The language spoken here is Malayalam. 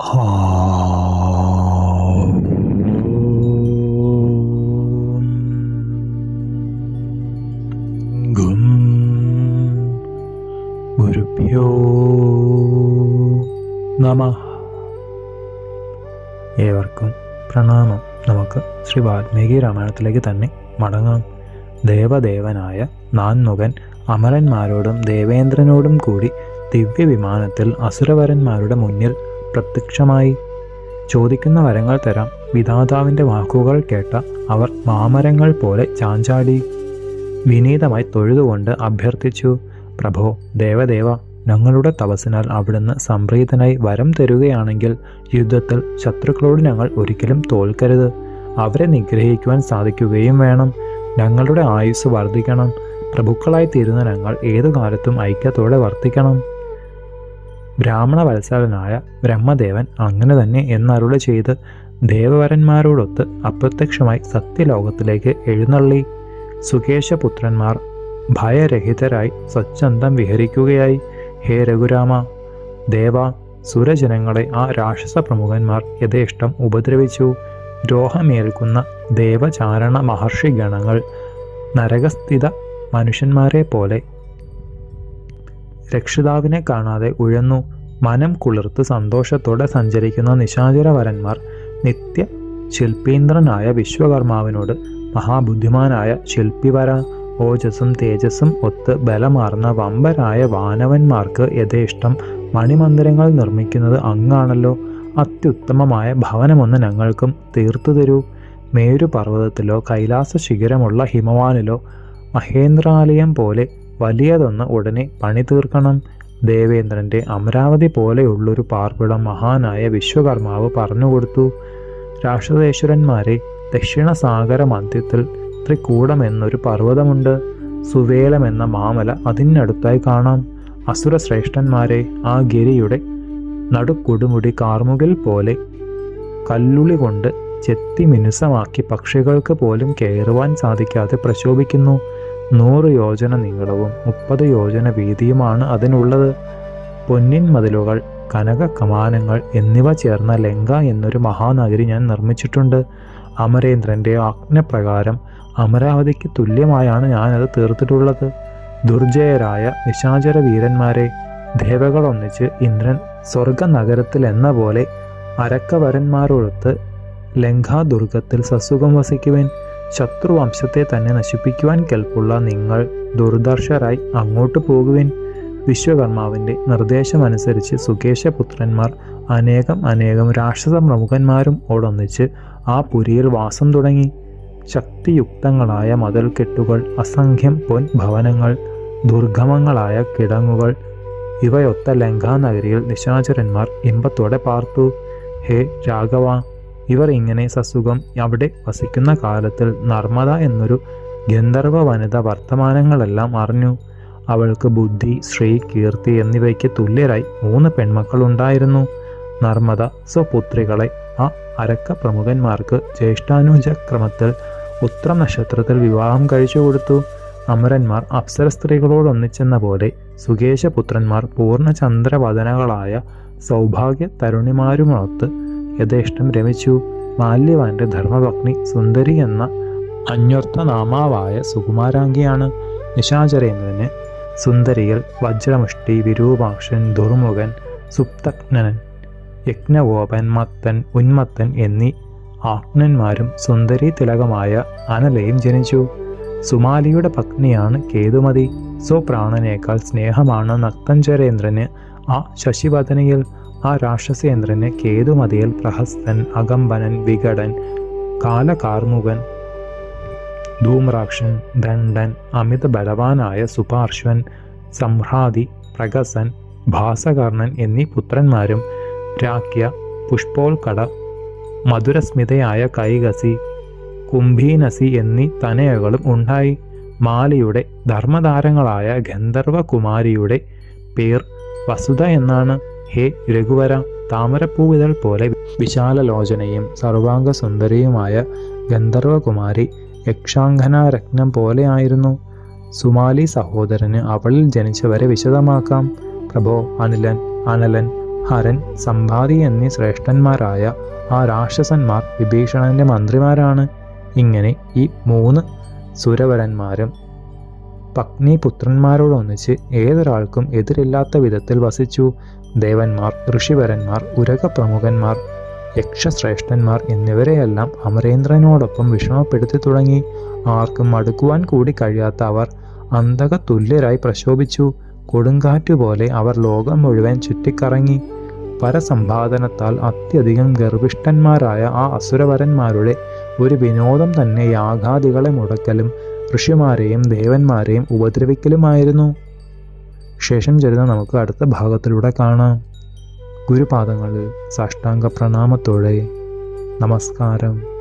ഗും നമ. ഏവർക്കും പ്രണാമം. നമുക്ക് ശ്രീ വാൽമീകി രാമായണത്തിലേക്ക് തന്നെ മടങ്ങാം. ദേവദേവനായ നാൻമുഖൻ അമരന്മാരോടും ദേവേന്ദ്രനോടും കൂടി ദിവ്യവിമാനത്തിൽ അസുരവരന്മാരുടെ മുന്നിൽ പ്രത്യക്ഷമായി ചോദിക്കുന്ന വരങ്ങൾ തരാം. വിധാതാവിന്റെ വാക്കുകൾ കേട്ട അവർ മാമരങ്ങൾ പോലെ ചാഞ്ചാടി വിനീതമായി തൊഴുതുകൊണ്ട് അഭ്യർത്ഥിച്ചു പ്രഭോ ദേവദേവ ഞങ്ങളുടെ തപസ്സിനാൽ അവിടുന്ന് സംപ്രീതനായി വരം തരുകയാണെങ്കിൽ യുദ്ധത്തിൽ ശത്രുക്കളോട് ഞങ്ങൾ ഒരിക്കലും തോൽക്കരുത്. അവരെ നിഗ്രഹിക്കുവാൻ സാധിക്കുകയും വേണം. ഞങ്ങളുടെ ആയുസ് വർദ്ധിക്കണം. പ്രഭുക്കളായി തീരുന്ന ഞങ്ങൾ ഏതു കാലത്തും ഐക്യത്തോടെ വർത്തിക്കണം. ബ്രാഹ്മണ വത്സലനായ ബ്രഹ്മദേവൻ അങ്ങനെ തന്നെ എന്നരുളി ചെയ്ത് ദേവവരന്മാരോടൊത്ത് അപ്രത്യക്ഷമായി സത്യലോകത്തിലേക്ക് എഴുന്നള്ളി. സുകേശപുത്രന്മാർ ഭയരഹിതരായി സ്വച്ഛന്തം വിഹരിക്കുകയായി. ഹേ രഘുരാമ ദേവ സുരജനങ്ങളെ ആ രാക്ഷസ പ്രമുഖന്മാർ യഥേഷ്ടം ഉപദ്രവിച്ചു. ദ്രോഹമേൽക്കുന്ന ദേവചാരണ മഹർഷി ഗണങ്ങൾ നരകസ്ഥിത മനുഷ്യന്മാരെ പോലെ രക്ഷിതാവിനെ കാണാതെ ഉഴന്നു. മനം കുളിർത്ത് സന്തോഷത്തോടെ സഞ്ചരിക്കുന്ന നിശാചരവരന്മാർ നിത്യ ശില്പീന്ദ്രനായ വിശ്വകർമാവിനോട് മഹാബുദ്ധിമാനായ ശില്പിവര ഓജസ്സും തേജസ്സും ഒത്ത് ബലമാർന്ന വമ്പരായ വാനവന്മാർക്ക് യഥേഷ്ടം മണിമന്ദിരങ്ങൾ നിർമ്മിക്കുന്നത് അങ്ങാണല്ലോ. അത്യുത്തമമായ ഭവനമൊന്ന് ഞങ്ങൾക്കും തീർത്തു തരൂ. മേരുപർവതത്തിലോ കൈലാസ ശിഖരമുള്ള ഹിമവാനിലോ മഹേന്ദ്രാലയം പോലെ വലിയതൊന്ന് ഉടനെ പണി തീർക്കണം ദേവേന്ദ്രന്റെ അമരാവതി പോലെയുള്ളൊരു പാർപ്പിടം മഹാനായ വിശ്വകർമാവ് പറഞ്ഞുകൊടുത്തു. രാക്ഷസേശ്വരന്മാരെ ദക്ഷിണ സാഗര മധ്യത്തിൽ ത്രികൂടം എന്നൊരു പർവതമുണ്ട്. സുവേലം എന്ന മാമല അതിനടുത്തായി കാണാം. അസുര ശ്രേഷ്ഠന്മാരെ ആ ഗിരിയുടെ നടുക്കൊടുമുടി കാർമുകിൽ പോലെ കല്ലുളി കൊണ്ട് ചെത്തി മിനുസമാക്കി പക്ഷികൾക്ക് പോലും കയറുവാൻ സാധിക്കാതെ പ്രശോഭിക്കുന്നു. നൂറ് യോജന നീളവും മുപ്പത് യോജന വീതിയുമാണ് അതിനുള്ളത്. പൊന്നിൻ മതിലുകൾ കനക കമാനങ്ങൾ എന്നിവ ചേർന്ന ലങ്ക എന്നൊരു മഹാനഗരി ഞാൻ നിർമ്മിച്ചിട്ടുണ്ട്. അമരേന്ദ്രന്റെ ആജ്ഞപ്രകാരം അമരാവതിക്ക് തുല്യമായാണ് ഞാനത് തീർത്തിട്ടുള്ളത്. ദുർജയരായ നിശാചര വീരന്മാരെ ദേവകളൊന്നിച്ച് ഇന്ദ്രൻ സ്വർഗനഗരത്തിൽ എന്ന പോലെ അരക്കവരന്മാരൊഴുത്ത് ലങ്കാദുർഗത്തിൽ സസുഖം വസിക്കുവാൻ. ശത്രുവംശത്തെ തന്നെ നശിപ്പിക്കുവാൻ കെൽപ്പുള്ള നിങ്ങൾ ദുർദർശരായി അങ്ങോട്ട് പോകുവിൻ. വിശ്വകർമാവിന്റെ നിർദ്ദേശമനുസരിച്ച് സുകേശപുത്രന്മാർ അനേകം അനേകം രാക്ഷസ പ്രമുഖന്മാരും ഓടൊന്നിച്ച് ആ പുരിയിൽ വാസം തുടങ്ങി. ശക്തിയുക്തങ്ങളായ മതിൽക്കെട്ടുകൾ അസംഖ്യം പൊൻ ഭവനങ്ങൾ ദുർഗമങ്ങളായ കിടങ്ങുകൾ ഇവയൊത്ത ലങ്കാനഗരിയിൽ നിശാചരന്മാർ ഇമ്പത്തോടെ പാർത്തു. ഹേ രാഘവ ഇവർ ഇങ്ങനെ സസുഖം അവിടെ വസിക്കുന്ന കാലത്തിൽ നർമ്മദ എന്നൊരു ഗന്ധർവ വനിത വർത്തമാനങ്ങളെല്ലാം അറിഞ്ഞു. അവൾക്ക് ബുദ്ധി ശ്രീ കീർത്തി എന്നിവയ്ക്ക് തുല്യരായി മൂന്ന് പെൺമക്കൾ ഉണ്ടായിരുന്നു നർമ്മദ സ്വപുത്രികളെ ആ അരക്ക പ്രമുഖന്മാർക്ക് ജ്യേഷ്ഠാനുജക്രമത്തിൽ ഉത്ര നക്ഷത്രത്തിൽ വിവാഹം കഴിച്ചു കൊടുത്തു. അമരന്മാർ അപ്സര സ്ത്രീകളോടൊന്നിച്ചെന്ന പോലെ സുകേശപുത്രന്മാർ പൂർണചന്ദ്രവദനകളായ സൗഭാഗ്യ തരുണിമാരുമൊത്ത് യഥേഷ്ടം രമിച്ചു. മാല്യവാന്റെ ധർമ്മപത്നി സുന്ദരി എന്ന അന്വർത്ഥനാമാവായ സുകുമാരാംഗിയാണ് നിശാചരയുന്നതിന് സുന്ദരിയിൽ വജ്രമുഷ്ടി വിരൂപാക്ഷൻ ദുർമുഖൻ സുപ്തജ്ഞനൻ യജ്ഞഗോപൻ മത്തൻ ഉന്മത്തൻ എന്നീ ആജ്ഞന്മാരും സുന്ദരി തിലകമായ അനലയും ജനിച്ചു. സുമാലിയുടെ പത്നിയാണ് കേതുമതി. സ്വപ്രാണനേക്കാൾ സ്നേഹമാണ് നക്തഞ്ചരേന്ദ്രന് ആ ശശിവദനയിൽ. ആ രാക്ഷസേന്ദ്രന് കേതുമതിയിൽ പ്രഹസ്തൻ അകമ്പനൻ വികടൻ കാലകാർമുകൻ ധൂമ്രാക്ഷൻ ദണ്ഡൻ അമിത ബലവാനായ സുപാർശ്വൻ സംഹ്രാതി പ്രഗസൻ ഭാസകർണൻ എന്നീ പുത്രന്മാരും രാഖ്യ പുഷ്പോൽക്കട മധുരസ്മിതയായ കൈകസി കുംഭീനസി എന്നീ തനയകളും ഉണ്ടായി. മാലിയുടെ ധർമ്മതാരങ്ങളായ ഗന്ധർവകുമാരിയുടെ പേർ വസുധ എന്നാണ്. ഹേ രഘുവര താമരപ്പൂവിതൾ പോലെ വിശാലലോചനയും സർവാംഗ സുന്ദരിയുമായ ഗന്ധർവകുമാരി യക്ഷാംഗനാരത്നം പോലെയായിരുന്നു. സുമാലി സഹോദരന് അവളിൽ ജനിച്ചവരെ വിശദമാക്കാം. പ്രഭോ അനിലൻ അനലൻ ഹരൻ സമ്പാതി എന്നീ ശ്രേഷ്ഠന്മാരായ ആ രാക്ഷസന്മാർ വിഭീഷണന്റെ മന്ത്രിമാരാണ്. ഇങ്ങനെ ഈ മൂന്ന് സുരവരന്മാരും പത്നിപുത്രന്മാരോടൊന്നിച്ച് ഏതൊരാൾക്കും എതിരില്ലാത്ത വിധത്തിൽ വസിച്ചു. ദേവന്മാർ ഋഷിവരന്മാർ ഉരകപ്രമുഖന്മാർ യക്ഷശ്രേഷ്ഠന്മാർ എന്നിവരെയെല്ലാം അമരേന്ദ്രനോടൊപ്പം വിഷമപ്പെടുത്തി തുടങ്ങി. ആർക്കും അടുക്കുവാൻ കൂടി കഴിയാത്ത അവർ അന്തക തുല്യരായി പ്രശോഭിച്ചു. കൊടുങ്കാറ്റുപോലെ അവർ ലോകം മുഴുവൻ ചുറ്റിക്കറങ്ങി. പരസമ്പാദനത്താൽ അത്യധികം ഗർഭിഷ്ഠന്മാരായ ആ അസുരവരന്മാരുടെ ഒരു വിനോദം തന്നെ യാഗാദികളെ മുടക്കലും ഋഷിമാരെയും ദേവന്മാരെയും ഉപദ്രവിക്കലുമായിരുന്നു. ശേഷം ചരിത നമുക്ക് അടുത്ത ഭാഗത്തിലൂടെ കാണാം. ഗുരുപാദങ്ങളിൽ സാഷ്ടാംഗ പ്രണാമത്തോടെ നമസ്കാരം.